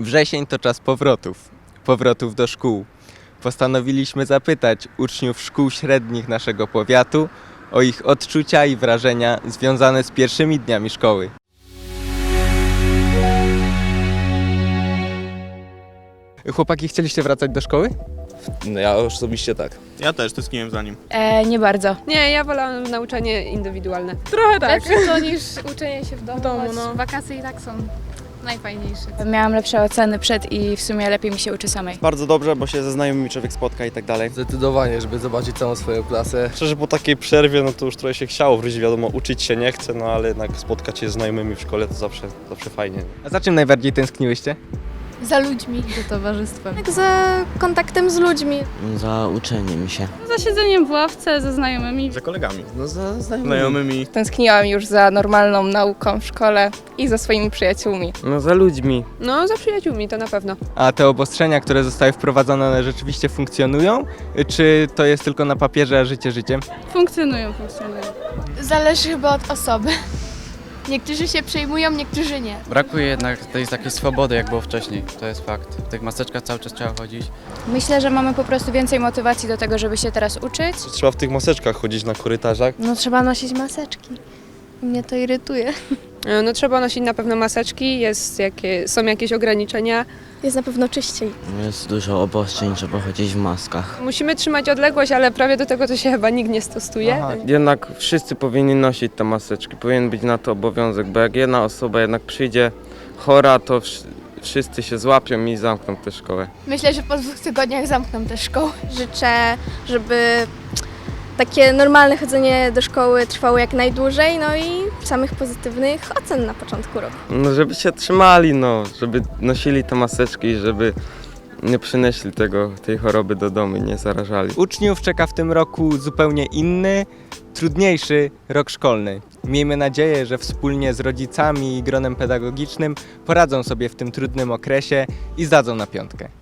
Wrzesień to czas powrotów, powrotów do szkół. Postanowiliśmy zapytać uczniów szkół średnich naszego powiatu o ich odczucia i wrażenia związane z pierwszymi dniami szkoły. Chłopaki, chcieliście wracać do szkoły? No ja osobiście tak. Ja też tęskniłem za nim. E, nie bardzo. Nie, ja wolałam nauczanie indywidualne. Trochę tak. Lepsze to niż uczenie się w domu, W domu, choć no. wakacje i tak są najfajniejsze. Miałam lepsze oceny przed i w sumie lepiej mi się uczy samej. Bardzo dobrze, bo się ze znajomymi człowiek spotka i tak dalej. Zdecydowanie, żeby zobaczyć całą swoją klasę. Szczerze po takiej przerwie, no to już trochę się chciało wrócić, wiadomo, uczyć się nie chce, no ale jednak spotkać się z znajomymi w szkole to zawsze, zawsze fajnie. A za czym najbardziej tęskniłyście? Za ludźmi. Za towarzystwem. Tak za kontaktem z ludźmi. Za uczeniem się. Za siedzeniem w ławce ze znajomymi. Za kolegami. No za Znajomymi. Tęskniłam już za normalną nauką w szkole i za swoimi przyjaciółmi. No za ludźmi. No, za przyjaciółmi to na pewno. A te obostrzenia, które zostały wprowadzone, one rzeczywiście funkcjonują? Czy to jest tylko na papierze, a życie życiem? Funkcjonują, funkcjonują. Zależy chyba od osoby. Niektórzy się przejmują, niektórzy nie. Brakuje jednak tej takiej swobody, jak było wcześniej. To jest fakt. W tych maseczkach cały czas trzeba chodzić. Myślę, że mamy po prostu więcej motywacji do tego, żeby się teraz uczyć. Trzeba w tych maseczkach chodzić na korytarzach. No trzeba nosić maseczki. Mnie to irytuje. E, No trzeba nosić na pewno maseczki, jest jakie, są jakieś ograniczenia. Jest na pewno czyściej. Jest dużo obostrzeń, trzeba chodzić w maskach. Musimy trzymać odległość, ale prawie do tego to się chyba nikt nie stosuje. Aha. Jednak wszyscy powinni nosić te maseczki. Powinien być na to obowiązek, bo jak jedna osoba jednak przyjdzie chora, to wsz- wszyscy się złapią i zamkną tę szkołę. Myślę, że po dwóch tygodniach zamkną te szkoły. Życzę, żeby takie normalne chodzenie do szkoły trwało jak najdłużej, no i samych pozytywnych ocen na początku roku. No żeby się trzymali, no, żeby nosili te maseczki i żeby nie przynieśli tego, tej choroby do domu i nie zarażali. Uczniów czeka w tym roku zupełnie inny, trudniejszy rok szkolny. Miejmy nadzieję, że wspólnie z rodzicami i gronem pedagogicznym poradzą sobie w tym trudnym okresie i zdadzą na piątkę.